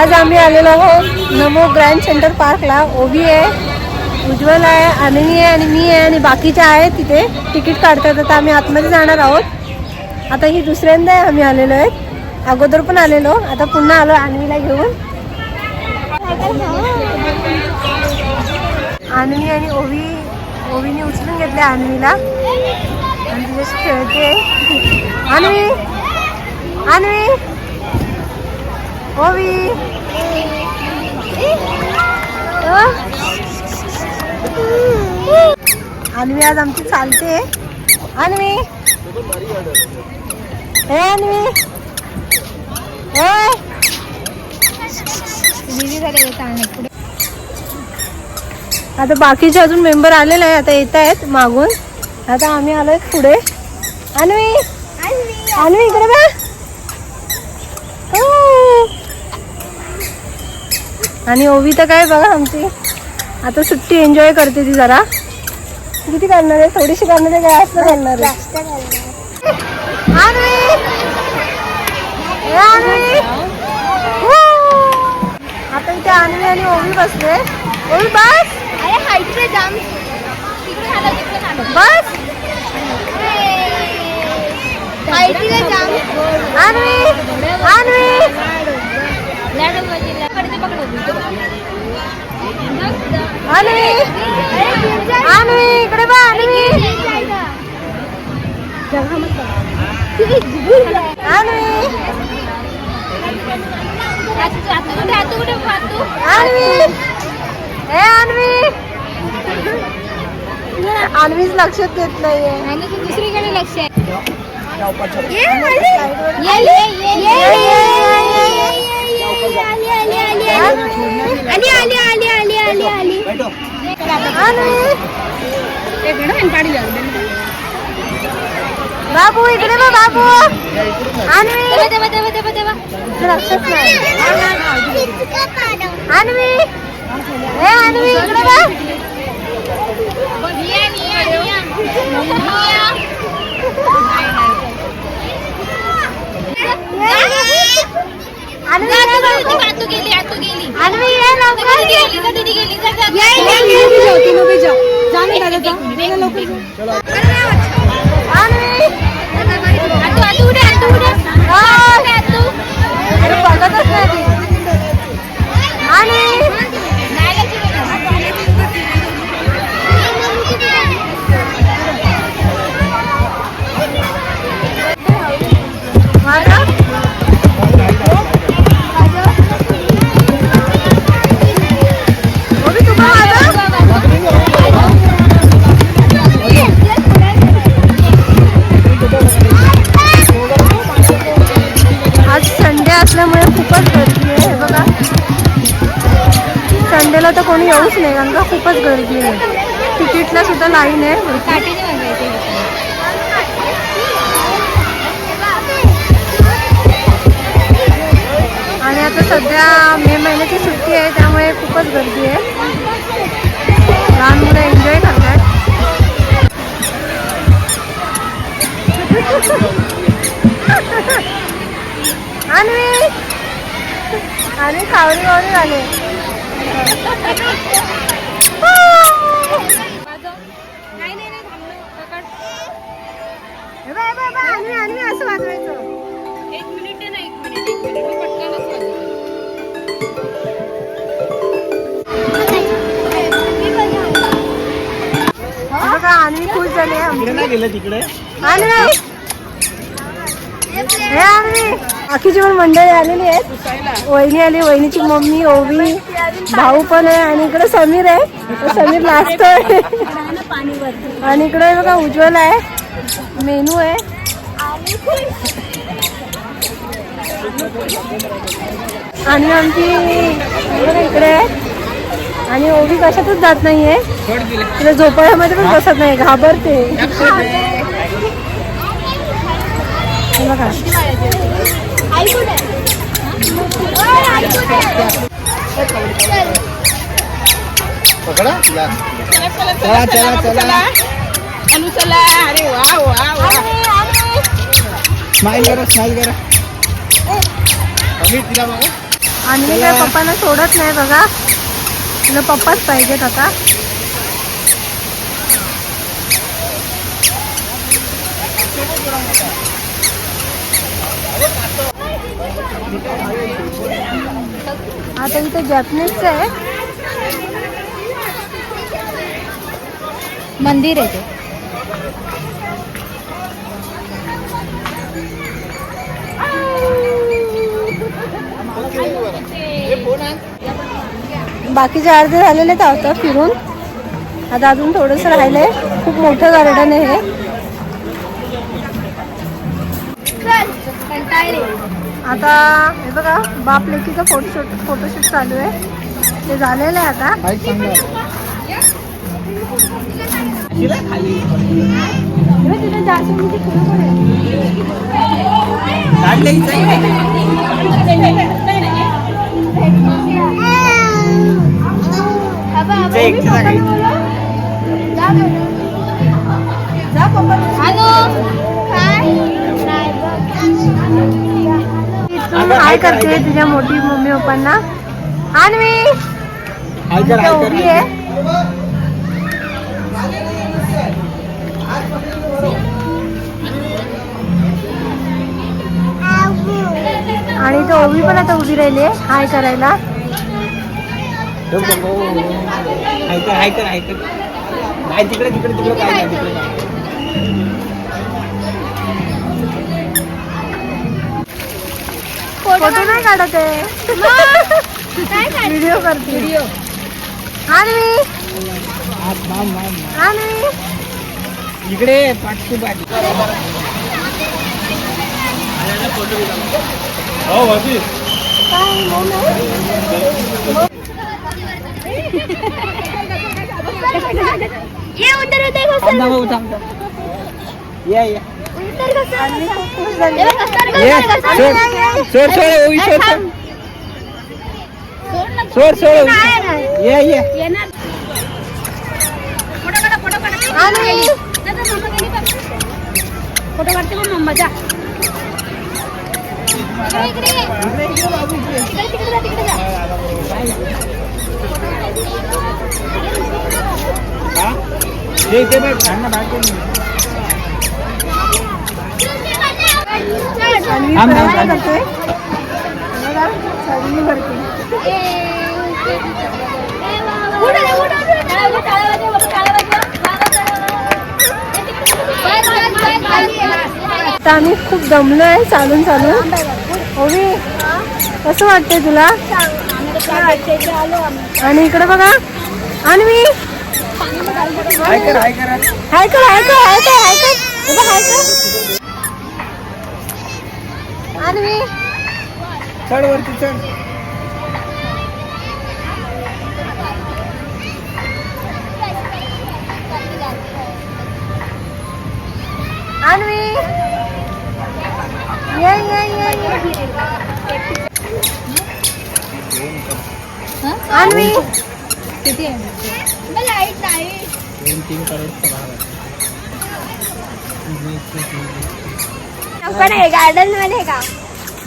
आज आम्ही आलेलो आहोत नमो ग्रँड सेंटर पार्कला. ओबी आहे उज्ज्वल आहे अनिनी आहे आणि मी आहे आणि बाकीच्या आहेत तिथे तिकीट काढतात. आता आम्ही आतमध्ये जाणार आहोत. आता ही दुसऱ्यांदा आहे आम्ही आलेलो आहेत. अगोदर पण आलेलो. आता पुन्हा आलो अन्वीला घेऊन. अन्वी आणि ओवी ओवीने उचलून घेतले अन्वीला आणि तिच्याशी खेळते. अनवी अनवी ओवी अन्वी आज आमची चालते. अन्वी. हे अन्वी. आता बाकीचे अजून मेंबर आलेले आहे आता येत आहेत मागून. आता आम्ही आलोय पुढे. अन्वी. अन्वी इकडे बघ हो. आणि ओवी तर काय बघा आमची. आता सुट्टी एन्जॉय करते ती जरा. किती करणार आहे? थोडीशी करणार आहे काय असं करणार आहे. आता इथे अन्वी आणि ओवी बसले. ओवी बस. बस अन्वी अन्वी अन्वी अन्वी इकडे बघ अन्वी अन्वी लक्षात देत नाहीये दुसरीकडे लक्ष आहे आली बाबू इकडे बघ बाबू. अन्वी. तेव्हा तेव्हा तेव्हा तेव्हा लक्षात नाही. अन्वी. ए अन्वी इकडे. आतू गेली गेली. अन्वी ये लवकर. गेली संडेला तर कोणी येऊच नाही कारण का खूपच गर्दी आहे. तिकीटला सुद्धा लाईन आहे. आणि आता सध्या मे महिन्याची सुट्टी आहे त्यामुळे खूपच गर्दी आहे. लहान मुलं एन्जॉय करतात. आणि आणि खावडी खावडी झाले. नाही नाही नाही थांबलो पकड हे बघ, हे बघ, हे बघ, आणि आणि असं वाजवायचं एक मिनिट ना एक मिनिट एक मिनिट मी पटकनच वाजवते. हे बघा आणि खुश झाली आहे आमची. नाही गेलं तिकडे आणि हे बाकीची पण मंडळी आलेली आहेत. वहिनी आली वहिनीची मम्मी ओवी भाऊ पण आहे आणि इकडे समीर आहे. समीर नाचतोय. आणि इकडे बघा उज्ज्वल आहे. मेनू आहे. आणि आमची इकडे आहे. आणि ओवी कशातच जात नाहीये. तिला झोपाळ्यामध्ये पण बसत नाही घाबरते. बघा पकडा. या. चला चला चला. चालू चला अरे वा वा वा. स्माईल करा स्माईल करा. अमित तिला बघा. आणि काय पप्पांना सोडत नाही बघा. तुला पप्पाच पाहिजेत आता. आता इथे जॅपनीजचं आहे. मंदिर आहे ते. बाकीचे अर्धे झालेले आहेत आता फिरून. आता अजून थोडंसं राहिलंय. खूप मोठं गार्डन आहे हे. आता हे बघा बाप लेकीचं फोटोशूट फोटोशूट चालू आहे. ते झालेलं आहे आता. इथून हाय करते तुझ्या मोठी मम्मी पप्पांना. कर हाय उभी आहे आणि तो ओवी पण आता उभी राहिली आहे हाय करायला. हाय कर हाय कर हाय कर. नाही तिकडे तिकडे तिकडे काय तिकडे. फोटो नाही काढत आहे. व्हिडिओ करते. Video ma'am. आणवी इकडे पाठची पाठी हो मऊ नाही? थांब ना भाऊ थांब थांब. या या आणवी खूप खुश झाली. ये सोड सोड सोड ओवी सोड सोड सोड सोड ओवी. ये ये आणवी फोटो काढते पण मम्मा जा हा ये इथे बघ सांग ना बाहेर करते. आता आम्ही खूप दमलो आहे चालून चालून. ओवी कसं वाटतंय तुला? आणि इकडे बघा. हाय कर हाय कर. हाय कर हाय कर हाय कर हाय कर. हे बघ, हाय कर आणवी चढ वरती चढ आणवी ये ये ये ये. आणवी किती आहे दोन तीन करोडचा आहे गार्डनमध्ये का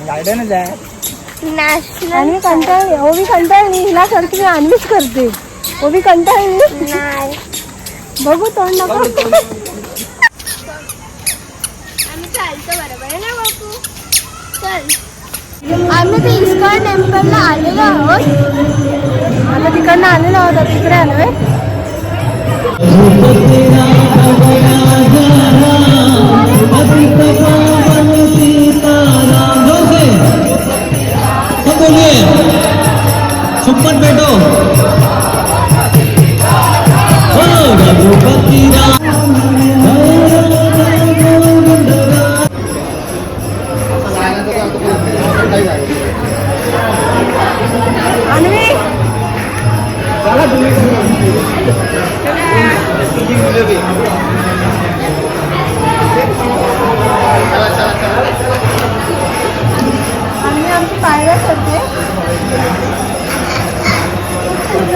गार्डनच आहे आणि कंटाळली ओवी कंटाळली हिला करते मी आणवीच करते ओवी कंटाळली बघू तोंड नको आम्ही ते इस्कॉन टेम्पलला आलेलो आहोत आता तिकडनं आलेलो आहोत आता तिकडे आलोय सब बोलिए सुपन बेटो रघुपति राम। पायऱ्या करते. खूप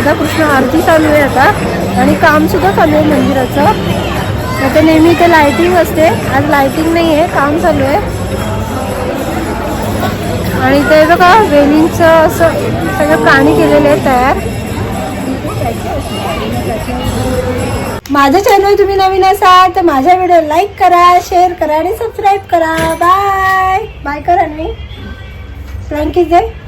राधाकृष्ण आरती चालू आहे आता. आणि काम सुद्धा चालू आहे मंदिराचं. आता नेहमी इथे लाइटिंग असते. आज लाइटिंग नाही आहे काम चालू आहे. आणि ते बघा वेलिंगचं असं सगळं प्राणी केलेले आहे तयार. माझं चॅनल तुम्ही नवीन असाल तर माझ्या व्हिडिओ लाईक करा शेअर करा आणि सबस्क्राईब करा. बाय बाय करा मी फ्रँकीज आहे